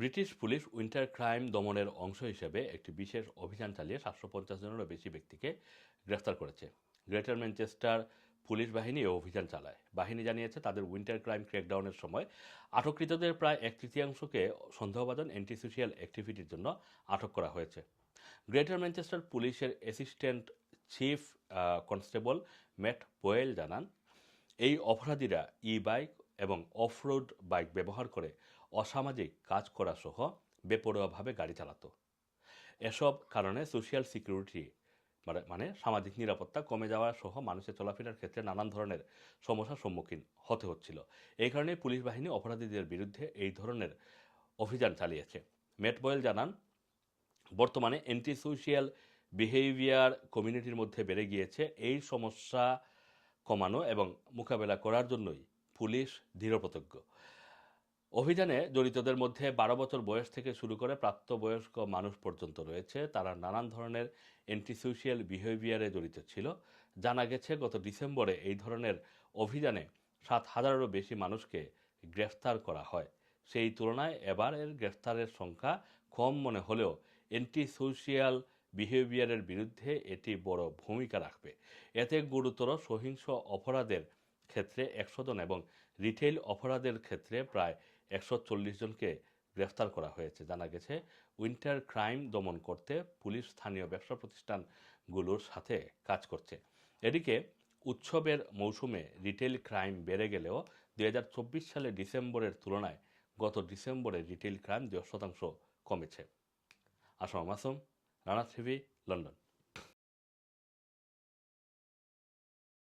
British police winter crime দমনের অংশ হিসেবে একটি বিশেষ অভিযান চালিয়ে সাতশো পঞ্চাশ জনেরও বেশি ব্যক্তিকে গ্রেফতার করেছে। গ্রেটার ম্যানচেস্টার পুলিশ বাহিনী অভিযান চালায়। বাহিনী জানিয়েছে, তাদের উইন্টার ক্রাইম ক্র্যাকডাউনের সময় আটককৃতদের প্রায় এক তৃতীয়াংশকে সন্দেহভাজন অ্যান্টিসোশিয়াল অ্যাক্টিভিটির জন্য আটক করা হয়েছে। গ্রেটার ম্যানচেস্টার পুলিশের assistant chief constable Matt Powell জানান, এই অপরাধীরা ই বাইক এবং অফরোড বাইক ব্যবহার করে অসামাজিক কাজ করা সহ বেপরোয়াভাবে গাড়ি চালাতো। এসব কারণে সোশ্যাল সিকিউরিটি মানে মানে সামাজিক নিরাপত্তা কমে যাওয়া সহ মানুষের চলাফেরার ক্ষেত্রে নানান ধরনের সমস্যার সম্মুখীন হতে হচ্ছিল। এই কারণে পুলিশ বাহিনী অপরাধীদের বিরুদ্ধে এই ধরনের অভিযান চালিয়েছে। মেট বয়েল জানান, বর্তমানে অ্যান্টি সোশিয়াল বিহেভিয়ার কমিউনিটির মধ্যে বেড়ে গিয়েছে এই সমস্যা কমানো এবং মোকাবেলা করার জন্যই পুলিশ দৃঢ়প্রতজ্ঞ অভিযানে জড়িতদের মধ্যে বারো বছর বয়স থেকে শুরু করে প্রাপ্তবয়স্ক মানুষ পর্যন্ত রয়েছে। তারা নানান ধরনের অ্যান্টিসোশিয়াল বিহেভিয়ারে জড়িত ছিল। জানা গেছে, গত ডিসেম্বরে এই ধরনের অভিযানে সাত হাজারেরও বেশি মানুষকে গ্রেফতার করা হয়। সেই তুলনায় এবারের গ্রেফতারের সংখ্যা কম মনে হলেও অ্যান্টি সোশিয়াল বিহেভিয়ারের বিরুদ্ধে এটি বড় ভূমিকা রাখবে। এতে গুরুতর সহিংস অপরাধের ক্ষেত্রে একশো জন এবং রিটেইল অপরাধের ক্ষেত্রে প্রায় একশো চল্লিশ জনকে গ্রেফতার করা হয়েছে। জানা গেছে, উইন্টার ক্রাইম দমন করতে পুলিশ স্থানীয় ব্যবসা প্রতিষ্ঠানগুলোর সাথে কাজ করছে। এদিকে, উৎসবের মৌসুমে রিটেল ক্রাইম বেড়ে গেলেও দু হাজার চব্বিশ সালে ডিসেম্বরের তুলনায় গত ডিসেম্বরে রিটেল ক্রাইম দশ শতাংশ কমেছে। Assam Masum Rana TV, London.